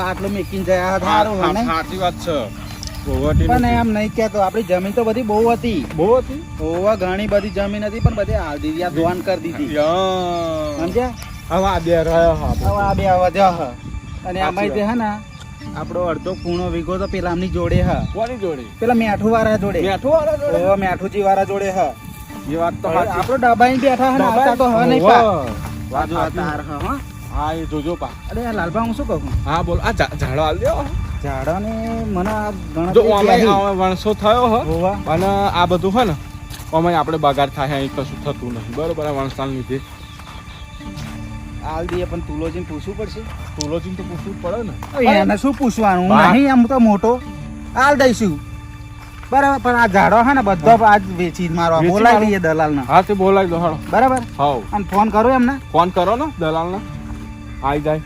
આટલું મેકીને ગયા હતા. સારું હા, ને સાચી વાત છે. પણ એમ નહીં કેતો આપણી જમીન તો બધી બહુ હતી. બહુ હતી? ઓવા ઘણી બધી જમીન હતી પણ બધી હાલ દીધી આ ધોવાન કરી દીધી. સમજ્યા? હવે આ બે રહ્યો હા હવે આ બે વધ્યા અને આમાં જે હે ને આપણો અડધો પૂણો વીઘો તો પેલા આમની જોડે હ. કોની જોડે? પેલા મેઠું વાળા જોડે. મેઠું વાળા જોડે? ઓવા મેઠુજી વાળા જોડે હ. એ વાત તો. આપણો ડબાઈ બેઠા હે ને આવતા તો હ નહીં પા વાજો આ તાર હ. હો. એ જોજો પા. અરે લાલભા હું શું કહું? હા બોલ. આ ઝાડો હાલ દો ઝાડાને મને આ જો અમે વણસો થયો હો. અને આ બધું હે ને અમે આપણે બગાડ થાય અહીં કશું થતું નહીં. બરોબર આ વણસાલ લીધે. હાલ દઈએ પણ તુલોજીને પૂછવું પડશે. તુલોજીને તો પૂછવું પડે ને. એને શું પૂછવાનું? નહીં આમ તો મોટો. હાલ દઈશું. બરાબર પણ આ ઝાડો હે ને બધો આજ વેચી મારો બોલાવી લઈએ દલાલ ને હા તે બોલાવી દો હાલો. બરાબર? હા અને ફોન કરો એમને. ફોન કરો ને દલાલને. આવી જાય.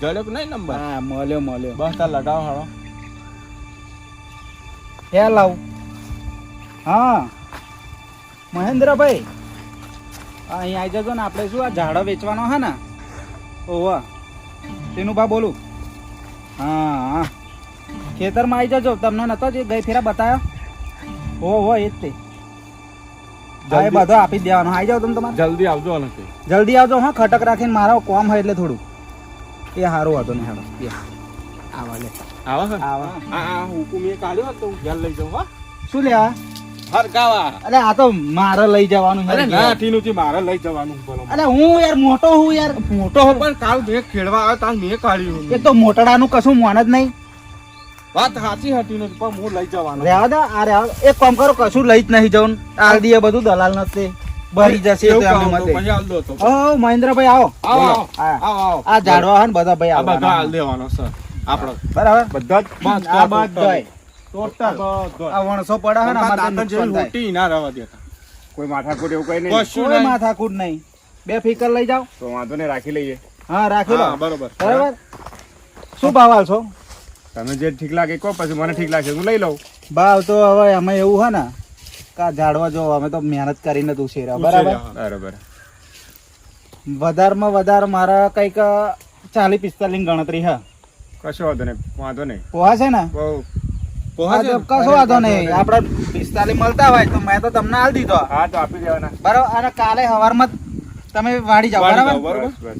જડ્યો કે નહીં નંબર? હા મળ્યો મળ્યો. બસ તાર લગાવો હાલો. લાવ. હા. મહેન્દ્રભાઈ અહીં આવી જજો ને આપણે શું આ ઝાડો વેચવાનો હે ને? ઓવા તેનું બા બોલું. હા હા. ખેતરમાં આવી જજો. તમને નતો જે ગઈ ફેરા બતાવ્યો હો હો એ જ તે. હા, બધો આપી દેવાનો. આવી જાવ તમે તમારે. જલ્દી આવજો ને કે જલ્દી આવજો હા. ખટક રાખીને મારો કોમ હોય એટલે થોડું. એ સારું હતો ને હેડો. એ આવા લે. આવા હે? આવા. આ આ હુકુમ એ કાઢ્યો હતો. હું ઘેર લઈ જાઉં હા. શું લેવા અરે આ તો મારે લઈ જવાનું અરે ના. થી મારે લઈ જવાનું બોલો. અરે હું યાર મોટો હું યાર. મોટો હું પણ કાલ મેં ખેડવા આવ્યો તાર મેં કાઢ્યું. એ તો મોટડાનું કશું મોન જ નહીં. વાત સાચી હતી ને પણ હું લઈ જવાનો. રહેવા દો આ રહેવા એક કામ કરો કશું લઈ જ નહીં જવું આલ દીએ બધું દલાલ નથી ભરી જશે. ઓ મહેન્દ્રભાઈ આવો. આવો, આવો. આ ઝાડવા હન બધા ભાઈ આ બધા હાલ દેવાનો સર. આપણો બરાબર? બધા જ આ. બધાય. ટોટલ. આ વણસો પડે હે ને અમારે થાય. રોટી ના રહેવા દેતા. કોઈ માથાકૂટ એવું કઈ નહીં. કશું કોઈ નહીં. માથાકૂટ નહીં. બે ફીકર લઈ જાઓ. તો વાંધો નહીં રાખી લઈએ. હા રાખી લો. બરોબર. બરાબર? શું ભાવ આલશો તમે જે ઠીક લાગે કહો પછી મને ઠીક લાગે હું લઈ લઉં. ભાવ તો હવે અમે એવું હે ને કા ઝાડવા જો અમે તો મહેનત કરીને તું શેરા બરાબર? બરાબર. વધારમાં વધારે મારા કંઈક ચાલી પિસ્તાલીસ ગણતરી હે. કશો વાંધો નહીં વાંધો નહીં. પોહા છે ને? બહુ. પોહા છે કશો વાંધો નહીં. આપડે પિસ્તાલીસ મળતા હોય તો મેં તો તમને આલ દીધો. હા તો આપી દેવાના. બરાબર? અને કાલે સવારમાં તમે વાડી જાઓ બરાબર? બસ બસ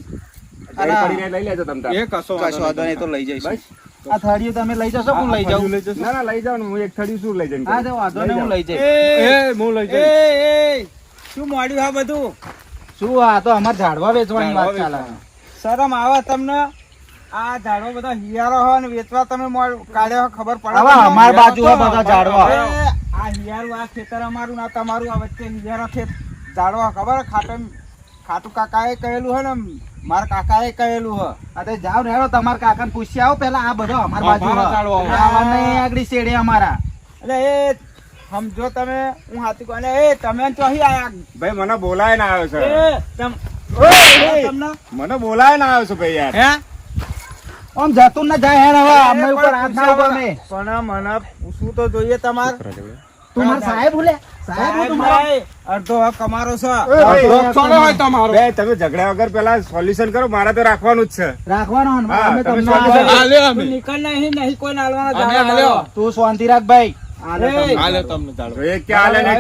અને- લઈ લેજો તમ એ કશો વાંધો નહીં તો લઈ જઈશ. આ થાળીઓ તમે લઈ જશો હું લઈ જાઉં? ના ના લઈ જાઓ હું એક થાળી શું લઈ જઈને હા તો વાંધો નહીં હું લઈ જઈશ. એ હું લઈ જઈશ. શું મોડ્યું આ બધું? શું આ તો અમાર ઝાડવા વેચવાની વાત ચાલે. શરમ આવે તમને? આ ઝાડવા બધા હિયારો હોય ને વેચવા તમે કાઢ્યો ખબર પડે હવે અમાર બાજુ હે બધા ઝાડવા. આ હિયારું આ ખેતર અમારું ના તમારું આ વચ્ચે હિયારો ખેત ઝાડવા ખબર? હે? ખાટમ ખાટુ કાકાએ કહેલું હોય ને મારા કાકાએ કહેલું હે. તે ને હેડો તમારા કાકાને પૂછી આવો પેલા આ બધો અમાર બાજુ આવા. નહીં આગળી શેડે અમારા. એટલે એ સમજો તમે હું હાથી કહું એ તમે ચોહી આયા. ભાઈ મને બોલાય ના આવ્યો છે તમ તમને? મને બોલાય ના આવ્યો છે ભાઈ યાર. હે? આમ જતું ના જાય હેડ હવે અમે ઉપર હાથ ના ઉપર પણ મને પૂછવું તો જોઈએ તમારે. તું મારા સાહેબ ભૂલે. અડધો હક અમારો છે. હોય તમારો બે તમે ઝઘડા વગર પેલા સોલ્યુશન કરો મારે તો રાખવાનું જ છે. રાખવાનો અમે તમને આલ્યો અમે. તું નીકળ નહીં નહીં કોઈ નાલવાના અમે આલ્યો. તું શાંતિ રાખ ભાઈ. આલે ભાઈઓ તમને. આલ્યો તમને ઝાડવા. એક કે આલે ને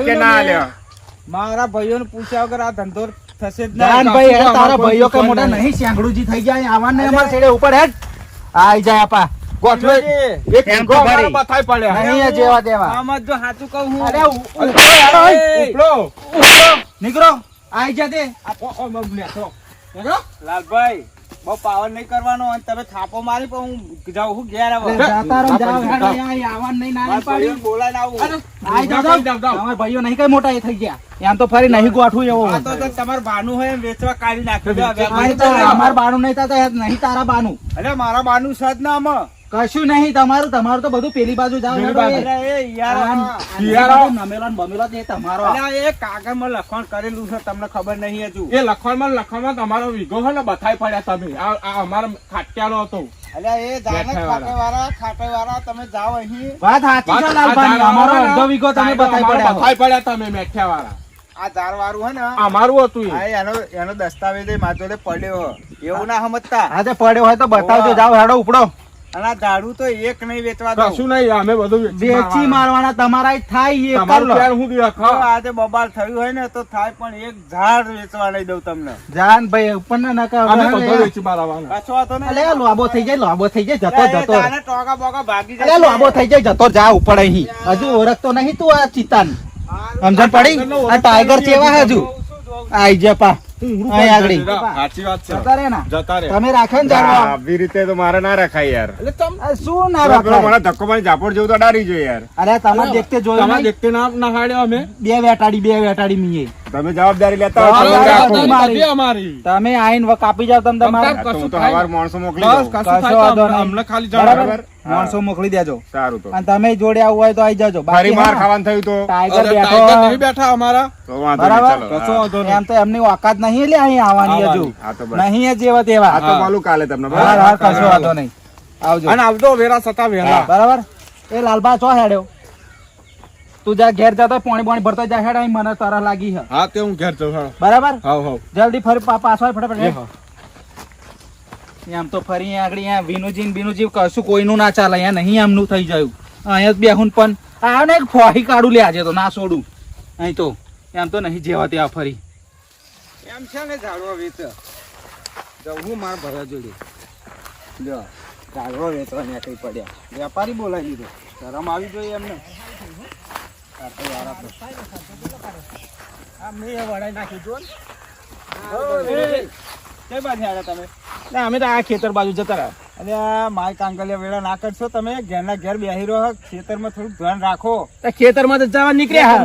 મારા પૂછ્યા વગર આ ધંધો થશે જ ભાઈ હેડ તારા ભાઈઓ કે મોટા નહીં. શ્યાંગડુજી થઈ જાય આવવાના નહીં અમારા છેડે ઉપર હેડ. આઈ જાય આપા. ગોઠવે. એક ઈંટો અમારા માથાય પડ્યા. નહીં જેવા દેવા. આમાં જો સાચું કહું હું. અરે ઉપડો. નીકળો. આઈ જા તો. લાલભાઈ બહુ પાવર નહીં કરવાનો અને તમે થાપો મારી પણ હું જાઉં હું ઘેર આવું. જાતા રહો, જાવ આવવાનું નહીં, ના પાડી. બોલાવીને આવું. આઈ જાઓ. તમારા ભાઈઓ નહીં કઈ મોટા એ થઈ ગયા. એમ તો ફરી નહીં ગોઠવું એવો. આ તો તમાર બાનું હોય એમ વેચવા કાઢી નાખ્યું. અમાર બાનું નહીં થતા નહીં તારા બાનું. અરે મારા બાનું સદ ના આમાં. કશું નહીં તમારું તમારું તો બધું પેલી બાજુ જાવ એ. એ બમેલો તે તમારો. અરે એ કાગળમાં લખાણ કરેલું છે તમને ખબર નહીં હજુ. એ લખવામાં ને માં તમારો વીઘો હોય ને બથાઈ પડ્યા તમે. આ આ ખાટિયાનો હતો. અલ્યા એ ખાટેવાળા તમે જાઓ અહીં. વાત સાચી છે લાલભાઈ. અમારો અડધો વીઘો તમે બતાવી પડ્યા તમે મેઠિયાવાળા. આ ઝાડવાળું હે ને? અમારું હતું એનો એનો દસ્તાવેજ મારા જોડે પડ્યો. એવું ના સમજતા. આજે પડ્યો હોય તો બતાવજો. જાવ હેડો ઉપડો. અને આ તો એક નહીં વેચવા દઉં કશું નહીં અમે બધું વેચી મારવાના તમારા થાય એ કર લો હું આજે બબાલ થયું હોય ને તો થાય પણ એક ઝાડ વેચવા નહીં દઉં તમને જાન ભાઈ ઉપર ના નકા અમે બધું વેચી મારવાના. કશો વાંધો નહીં. અલે લોબો થઈ જાય લોબો થઈ જાય જતો જતો જાણે ટોકા બોકા ભાગી અલે લોબો થઈ જાય જતો જા ઉપર અહીં હજુ ઓળખતો નહીં તું આ ચિતાન સમજણ પડી આ ટાઈગર કેવા હજુ આઈ જા પા અહીં આગળ. સાચી વાત છે. જતા રે ના જતા રે તમે રાખે ને આવી રીતે તો મારે ના રાખાય યાર. શું ના પેલો મને ધક્કો મારી ઝાપડ જેવું તો ડારી જોઈએ યાર. અરે દેખતે જોયું તમારે દેખતે ના ના હાડ્યો અમે? બે વેટાડી બે વેટાડી મીએ. તમે જવાબદારી લેતા હોય અમારી. તમે આઈન વ કાપી જાવ તમે તમારે તો હવાર માણસો મોકલી કશું વાંધો નહીં. અમને ખાલી બરાબર? માણસો મોકલી દેજો. સારું તો. અને તમે જોડે આવું હોય તો આવી જાજો. ફરી માર ખાવાનું થયું તો? ટાઈગર બેઠો નહીં બેઠા અમારા. તો વાંધો બરાબર? નહીં કશો વાંધો નહીં. એમ તો એમની ઓકાત નહીં એટલે અહીં આવવાની હજુ. નહીં જ એવા તેવા આ તો હા. કાલે તમને બરાબર? હા કશો વાંધો નહીં. આવજો. અને આવજો વેરા સતા વેરા બરાબર? એ લાલબા ચો હેડ્યો. તું જા ઘેર જતો પાણી પાણી ભરતો જા હેડ અહીં મને તારા લાગી છે. હા તે હું ઘેર જઉં હાલો. બરાબર? હાવ હાવ જલ્દી ફરી પાછો ફટાફટ એમ આમ તો ફરી આગળ અહીંયા વિનુજી ને કશું કોઈનું ના ચાલે અહીંયા નહીં આમનું થઈ જાય અહીંયા બેહુન પણ આ ને ફોહી કાઢું લે આજે તો ના છોડું. અહીં તો એમ તો નહીં જેવા ત્યાં ફરી. એમ છે ને ઝાડવા વેચ. જવું હું મારા ભરા જોડે. લ્યો ઝાડવા વેચવા ત્યાં કઈ પડ્યા. વેપારી બોલાવી દીધો શરમ આવી જોઈએ એમને. અમે તો આ ખેતર બાજુ જતા રહ્યા. અને માય કાંકલિયા વેળા ના કરશો તમે ઘેરના ઘેર બેહી રહો ખેતરમાં થોડું ધ્યાન રાખો. ખેતર ખેતરમાં તો જવા નીકળ્યા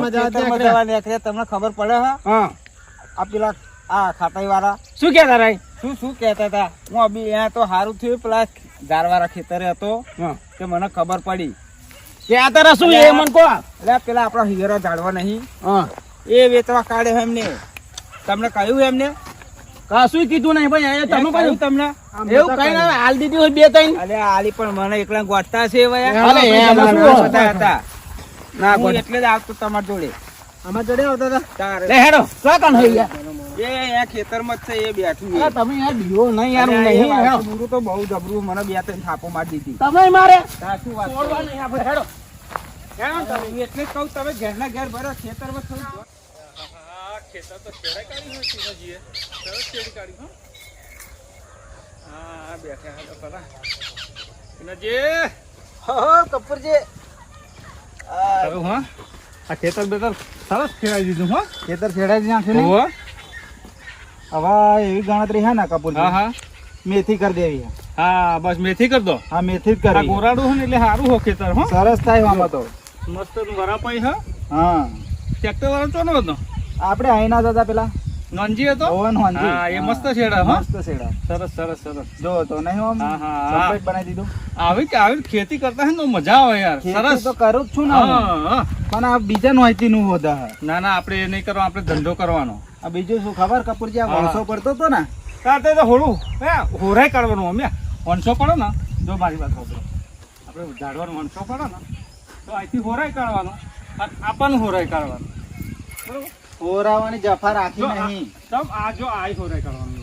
જવા નીકળ્યા તમને ખબર પડે હા? હા. આ પેલા આ ખાતાઈ વાળા શું કહેતા રાય શું શું કહેતા હતા? હું અભી અહીંયા તો સારું થયું પેલા ઝાડવાળા ખેતરે હતો. કે મને ખબર પડી. કે તારા શું એ મન કો એટલે પેલા આપણા હિયરા જાળવા નહીં. એ વેચવા કાઢે એમને. તમને કહ્યું એમને? કશું કીધું નહીં ભાઈ તમે કહ્યું તમને? એવું કઈ ના હાલ દીધી હોય બે ત્રણ. અરે આલી પણ મને એકલા ગોઠતા છે હતા? ના એટલે જ આવતો તમારા જોડે. આમાં જોડે આવતા હતા? તારે. હેડો. કાકણ હઈ ગયા? એ અહીંયા ખેતરમાં જ છે એ બેઠું તમે યાર નહીં યાર નહીં તો બહુ જબરું. મને બે ત્રણ થાપો મારી દીધી. તમે મારે શું વાત નહીં આપણે હેડો. એટલે જ કહું તમે ઘરના ઘેર ભરો ખેતરમાં થોડું હો કપૂરજી સારું, હા આ ખેતર બેતર સરસ ખેડાઈ દીધું હો ખેતર ખેડાઈ નાખ્યું ને હવે એવી ગણતરી હે ને હા હા મેથી કરી દેવી હે. હા બસ મેથી કરી દો. હા મેથી જ આ ગોરાડું હોય ને એટલે સારું હો ખેતર હો. સરસ થાય આમાં તો. મસ્ત વરાપાઈ હા? હા. ટ્રેક્ટર વાળો ચોનો હતો? આપણે અહીંના દાદા પેલા. નોનજી હતો? ઓવન હોનજી. હા, એ મસ્ત છેડા, હા? મસ્ત છેડા સરસ સરસ સરસ. જો તો નહીં આમ હા, હા. બનાવી દીધું. આવી કે આવી ખેતી કરતા હે તો મજા આવે યાર સરસ. તો કરું જ છું ને. પણ આ બીજા નોયતી નું હોતા ના ના આપણે એ નહીં કરવા આપણે ધંધો કરવાનો. આ બીજું શું ખબર? કપૂરજી આ. વણસો પડતો તો ને? તાતે તો હોળું. હે હોરાય કાઢવાનું અમે વણસો પડો ને? જો મારી વાત સાંભળો. આપણે ઝાડવાનો વણસો પડો ને? તો અહીંથી હોરાય કાઢવાનો. અને આપણને હોરાય કાઢવાનો. બરોબર? હોરાવાની જફા રાખી નહીં. તમ આ જો આ હોરાય કાઢવાનું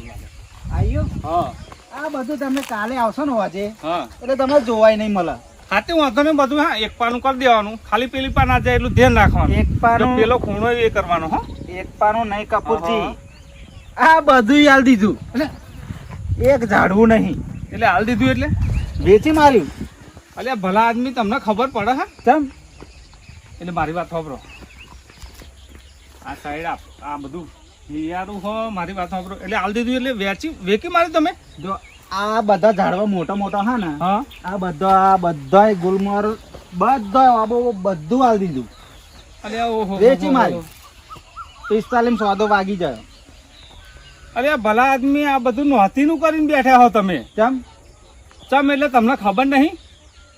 એવું હા. આ બધું તમને કાલે આવશો ને વાજે હા. એટલે તમને જોવાય નહીં મળે. હાથે વાંધો નહીં બધું હા એક પાનું કરી દેવાનું. ખાલી પેલી પા ના જાય એટલું ધ્યાન રાખવાનું. એક પાનું પેલો ખૂણો એ કરવાનો હો. એક પાનું નહીં કપૂરજી. આ બધું હાલ દીધું. એક ઝાડવું નહીં. એટલે હાલ દીધું એટલે? વેચી માર્યું. અલ્યા ભલા આદમી તમને ખબર પડે હા? કેમ એટલે મારી વાત સાંભળો. આ સાઈડ આ આ બધું હિયારું હો મારી વાત સાંભળો. એટલે હાલ દીધું એટલે વેચી વેકી મારી તમે? જો આ બધા ઝાડવા મોટા મોટા હા ને આ બધા આ બધાય ગુલમર બધા આબો બધું હાલ દીધું. અલે ઓહો વેચી મારી પિસ્તાલીસ સોદો વાગી જાય. અરે ભલા આદમી આ બધું નોતીનું કરીને બેઠા હો તમે. ચમ? ચમ એટલે તમને ખબર નહીં?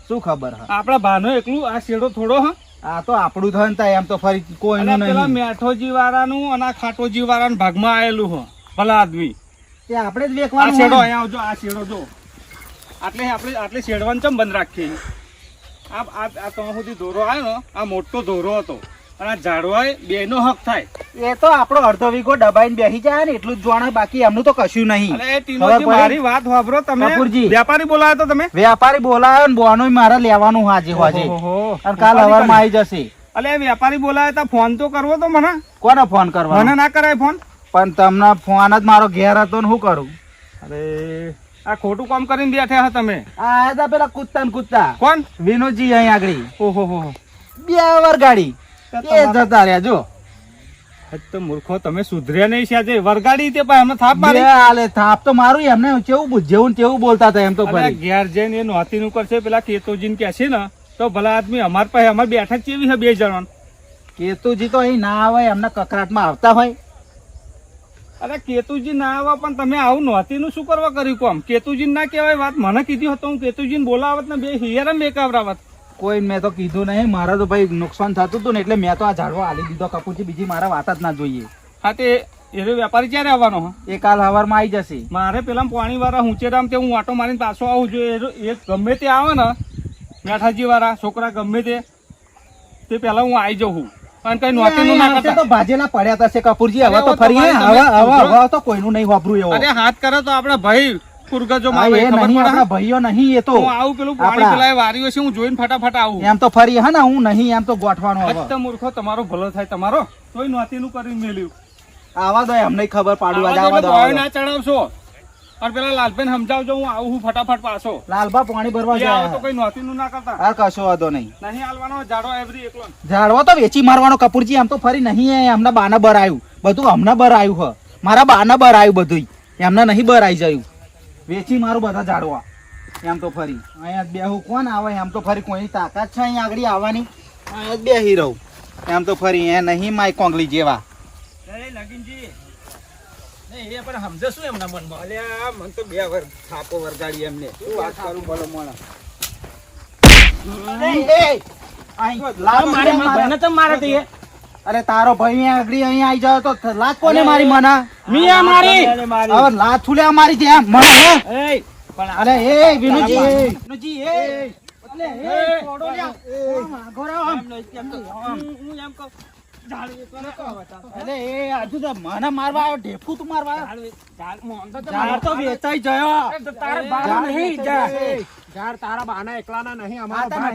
શું ખબર હા? આપણા ભાનો એકલું આ શેડો થોડો હા? આ તો આપણું થાય ને એમ તો ફરી કોઈ પેલા મેઠોજી વાળાનું અને આ ખાટોજી ભાગ ભાગમાં આવેલું હો ભલા આદમી. તે આપણે જ આ શેડો અહીંયા આવજો આ શેડો જો. આટલે આપણે આટલે શેડવાનું ચમ બંધ રાખીએ? આ આ આ તો સુધી દોરો આવ્યો આ મોટો દોરો હતો. અને આ ઝાડવાએ બેનો હક થાય. એ તો આપણો અડધો વીઘો દબાઈને બેસી જાય ને એટલું જ જોણે બાકી એમનું તો કશું નહીં? મારી વાત વાપરો તમે વેપારી બોલાયો તો તમે? વેપારી બોલાયો ને બોનો મારે લેવાનું હાજે હાજે. અને કાલ હવારમાં આવી જશે. અલે વેપારી બોલાયો તો ફોન તો કરવો તો મને. કોને ફોન મને ના કરાય ફોન. પણ તમને ફોન જ મારો ઘેર હતો ને શું કરું? અરે આ ખોટું કામ કરીને બેઠા હા તમે. આ પેલા કૂદતા ને કૂદતા. કોણ? વિનોદજી અહીં આગળ. ઓહો હો બે વાર ગાડી. એ જતા રહ્યા જો તો મૂર્ખો તમે સુધર્યા નહીં છે આજે વરગાડી તે પણ એમને થાપ મારી. હાલે થાપ તો મારું એમને કેવું તેવું બોલતા હતા એમ તો ઘેર જઈને એ નોતી નું કરશે પેલા કેતોજીને કે છે ને તો ભલા આદમી અમાર પાસે અમાર બેઠક કેવી છે બે જણા? કેતુજી તો અહીં ના આવે એમના કકરાટમાં આવતા હોય. અરે કેતુજી ના આવે પણ તમે આવું નોતી નું શું કરવા કર્યું કોમ? કેતુજી ના કહેવાય વાત. મને કીધી હતો હું કેતુજી બોલાવત ને બે હિયર બે કાવરાવત કોઈ મેં તો કીધું નહીં મારે તો ભાઈ નુકસાન થતું હતું ને એટલે મેં તો આ ઝાડવા હાલી દીધો કપૂરજી બીજી મારા વાત જ ના જોઈએ. હા તે એ વેપારી ક્યારે આવવાનો એ કાલ હવારમાં આવી જશે. મારે પેલા પાણી વાળા હુંચેરામ તે હું આટો મારીને પાછો આવું જોઈએ એ- ગમે તે આવે ને મેઠાજી વાળા છોકરા ગમે તે તે પેલા હું આવી જઉં અને કઈ નોતી નું કરતા. તો ભાજેલા પડ્યા થશે કપૂરજી હવે તો ફરી હવે હવે હવે તો કોઈનું નહીં વાપરું એવું. અરે હાથ કરે તો આપણે ભાઈ કુરગજો હા, ખબર પડે? આપણા ભાઈઓ નહીં એ તો. હું આવું પેલું પાણી પેલા વાર્યું છે હું જોઈને ફટાફટ આવું. એમ તો ફરી હે ને હું નહીં એમ તો ગોઠવાનો હવે. મૂર્ખો તમારો ભલો થાય તમારો? તોય નોતી કરીને મેલ્યું. આવા દો એમને ખબર પાડવા આવા દો ભાઈ આવા દો. ના ચડાવશો. અને પેલા લાલબેન સમજાવજો હું આવું છું ફટાફટ પાછો. લાલબા પાણી ભરવા આવે તો જાય કઈ નોતી ના કરતા. હા કશો વાંધો નહીં. નહીં હાલવાનો જાડો એવરી એકલો. ઝાડવા તો વેચી મારવાનો કપૂરજી આમ તો ફરી નહીં એમના બાના બર આવ્યું બધું હમણાં બર આવ્યું હ. મારા બાના બર આવ્યું બધું એમને નહીં બર આવી જયું. વેચી મારું બધા ઝાડવા. એમ તો ફરી. અહીંયા બે હું કોણ આવે? એમ તો ફરી કોઈની તાકાત છે અહીંયા આગળ આવવાની? અહીંયા બે બેહી રહું. એમ તો ફરી. એ નહીં માય કોંગલી જેવા. અલ્યા મને તો બે વર થાપો વરગાડી એમને. શું વાત કરું બોલો મોણા. અરે તારો ભાઈ આગળ અહીંયા આવી જાય તો લાત કોને મારી મના? મિયા મારી! હવે લાત છુલે અમારી ત્યાં મને હે? અરે એ વિનુજી વિનુજી એ! અલે, એ, છોડો લ્યા. આમ આગો રહો, આમ. અલે, એ આજુ તો મને મારવા આવ્યો ઢેફું તું મારવા આવ્યો? તો વેચાઈ જયો. ગયો. ઝાડ તારા બાના એકલાના નહીં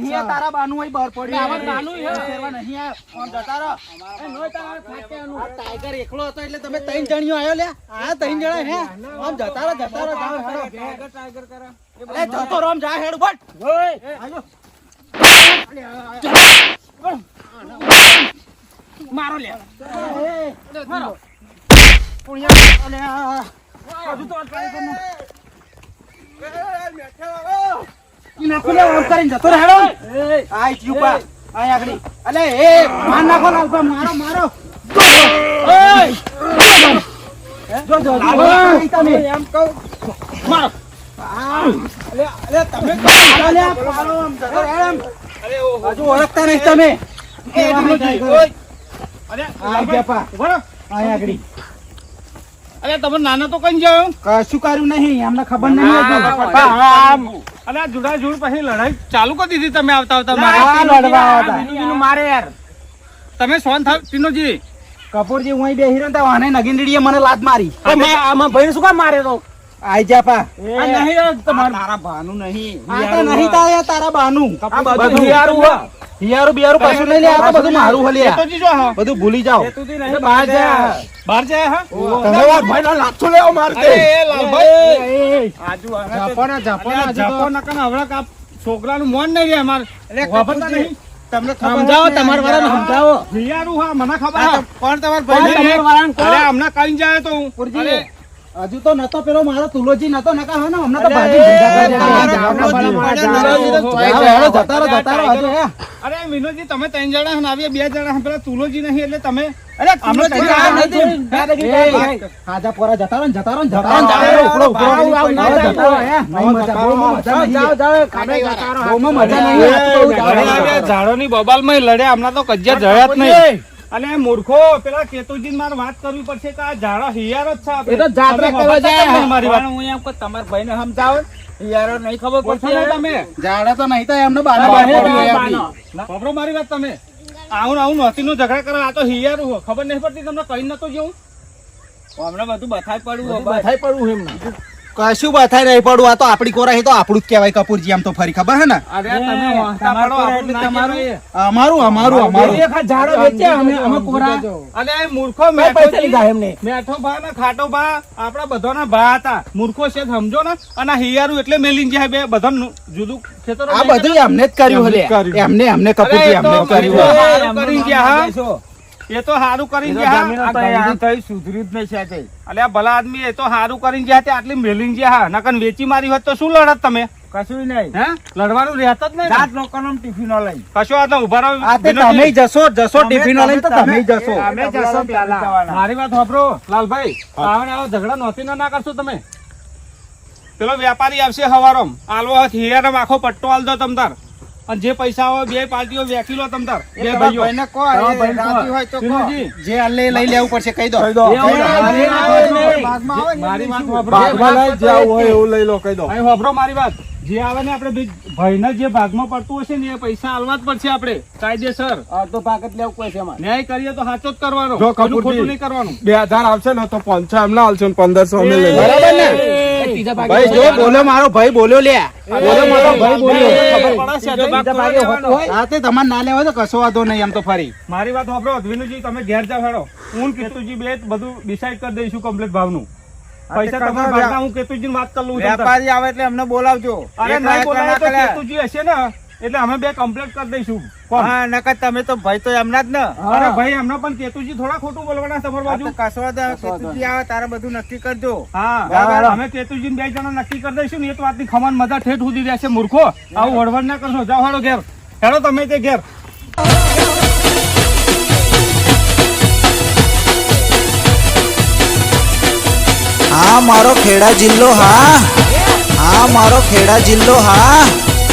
નહીં તારા બાનું અહીં બહાર પડ્યું. ફેરવા નહીં આમ જતા રહો. ટાઈગર એકલો હતો એટલે તમે ત્રણ જણીઓ આવ્યો લે આ ત્રણ જણા હે. આમ જતા રહો જતા રહો. જતો રહો જા હેડ બટ આજો. મારો લે મારો. હજુ તો try કર ને. ઈ નાખો લે, આમ કરીને જતો રહો આય થયું આય આગળી. અલે, એ, માર નાખો લાલભા, મારો, મારો. જો, જો, જો, જો, તમે. મારો. હજુ ઓળખતા નહીં તમે. અરે તમે નાનો તો કઈ જાવ કશું કર્યું નહીં અમને ખબર નહીં અરે આ જુડા જુડ પછી લડાઈ ચાલુ કરી દીધી તમે આવતા આવતા મારે. લડવા આવતા. મારે યાર. તમે સોન થાવ ટીનોજી કપૂરજી હું અહીં બેહી રહ્યો ને નગીનડીએ મને લાત મારી. આમાં ભાઈ શું કામ મારે તો? આઈ જા પા. આ નહીં તમારે તારા ભાનું નહીં. આ તો નહીં તારા તારા બાનું. બધું. હિયારું બિયારું પાછું નહીં લે આ તો બધું મારું હલે જો હા. બધું ભૂલી જાઓ. નહીં, બહાર જા. બહાર જાય હા. તમે લેવો મારતે. એ આજુ જાપોના, જાપોના, કાપ છોકરાનું મોન નહીં રે અમાર. એટલે વાપરતા નહીં. તમને સમજાવો વાળાને સમજાવો. હિયારું. હા મને ખબર પણ તમારે તમારા. અરે હમણાં કઈ જાય તો હું. હજુ તો નતો પેલો મારો તુલોજી નતો નકા હે ને હમણાં તો ભાજી અરે, વિનોદજી તમે ત્રણ જણા આવીએ બે જણા પેલા તુલોજી નહીં એટલે તમે અરે ની બબાલ ય લડ્યા હમણાં તો કજ્જા જયા જ નહીં. અને મૂર્ખો પેલા કેતુજી મારે વાત કરવી પડશે કે આ ઝાડા હિયાર જ છે. એ તો જાત્રા કરવા જાય. નહીં મારી વાત. એમ કે ભાઈ ને સમજાવો હિયારો નહીં ખબર પડશે ને તમે ઝાડા તો નહીં થાય એમને બાનો બાનો. ખબરો મારી વાત તમે આવું ને આવું નહોતી નું ઝઘડા કરવા આ તો હિયારું ખબર નહીં પડતી તમને કઈ નતો જેવું હમણાં બધું બથાઈ પડવું હો, બધું બથાઈ પડવું એમને. કશું બથાઈ નહીં પડવું. આ તો આપડી કોરા તો આપણું જ કહેવાય કપૂરજી આમ તો ફરી ખબર હે ને? પડો. અમારું અમારું અમારું ઝાડો વેચ્યા અમે અમે કોરા અને મૂર્ખો મેં પૈસા લીધા એમને? મેઠો ભા ને ખાટો ભા આપડા બધાના ભા હતા. મૂર્ખો છે સમજો ને? અને હિયારું એટલે મેલીન જાય બે બધા જુદું ખેતર આ બધું એમને જ કર્યું એમને હલે. એમને એમને કપૂરજી એમને કર્યું કરી ગયા, હા. એ તો સારું કરીને ગયા. તઈ સુધર્યું જ નહીં છે. અલ્યા ભલા આદમી એ તો સારું કરીને ગયા આટલી મેલીન ગયા હા. નકર વેચી મારી હોત તો શું લડત તમે? કશું નહીં. હે? લડવાનું રહેતા જ નહીં. જાત લોકોનો ટિફિનો લઈ. કશો આ તો ઊભા રહો તમે જશો જશો ટિફિનો લઈને તો તમે જશો. અમે જશો પહેલા. મારી વાત સાંભળો લાલભાઈ આવે આવો ઝઘડા નોતી ના કરશો તમે? પેલો વેપારી આવશે હવારોમ. આલવો હિયારામ આખો પટ્ટો આલ દો તમતાર અને જે પૈસા હોય બે પાર્ટીઓ વેચી લો તમતાર એ બે ભાઈઓ ભાઈને કહો, એ તમારા ભાઈને કહો. રાજી હોય તો કહો. વિનોદજી, જે અલ્લે લઈ લેવું પડશે કહી દો કહી દો. મારી વાત મારી વાત ભાગમાં લઈ જ હોય એવું લઈ લો કહી દો અહીં મારી વાત જે આવે ને આપણે ભઈ- ભાઈને જે ભાગમાં પડતું હશે ને એ પૈસા આલવા જ પડશે આપણે કાયદેસર. અડધો તો ભાગ જ લેવું પડશે ન્યાય કરીએ તો સાચો જ કરવાનો. જો ખોટું નહીં કરવાનું. બે હજાર આવશે ને તો પાંચસો એમને આવશે ને પંદરસો અમે લઈ બરાબર ને? એ! ત્રીજા ભાગે ભાઈ જો બોલો. મારો ભાઈ બોલ્યો લે. બોલો મારો ભાઈ બોલ્યો. ખબર પડે છે, ત્રીજો ભાગ ત્રીજા ભાગે કરવા હોતું લેવાનો. હોય. હા તે તમારે ના લેવા તો કશો વાંધો નહીં એમ તો ફરી. મારી વાત સાંભળો અધવિનુજી તમે ઘેર જાવ હેડો. હું કેતુજી બે બધું ડિસાઈડ કરી દઈશું કમ્પ્લીટ ભાવનું. પૈસા તમારા ભાગના હું કેતુજી વાત કરી. વેપારી આવે એટલે અમને બોલાવજો. અરે નહીં બોલાવે તો કેતુજી હશે ને? એટલે અમે બે કમ્પ્લેટ કરી દઈશું. હા નકર તમે તો ભાઈ તો એમના જ ને. અરે ભાઈ એમના પણ કેતુજી થોડા ખોટું બોલવાના તમારી આ બાજુ. કસવા કેતુજી આવે તારે બધું નક્કી કરજો. હા. બરાબર. અમે કેતુજી બે જણા નક્કી કરી દઈશું ને એ તો વાતની ખમણ મજા ઠેઠ સુધી રહેશે મૂર્ખો. આવું વડવડ ના કરશો. જાવ હેડો ઘેર. હેડો તમે તે ઘેર. હા મારો ખેડા જિલ્લો હા. હા મારો ખેડા જિલ્લો હા.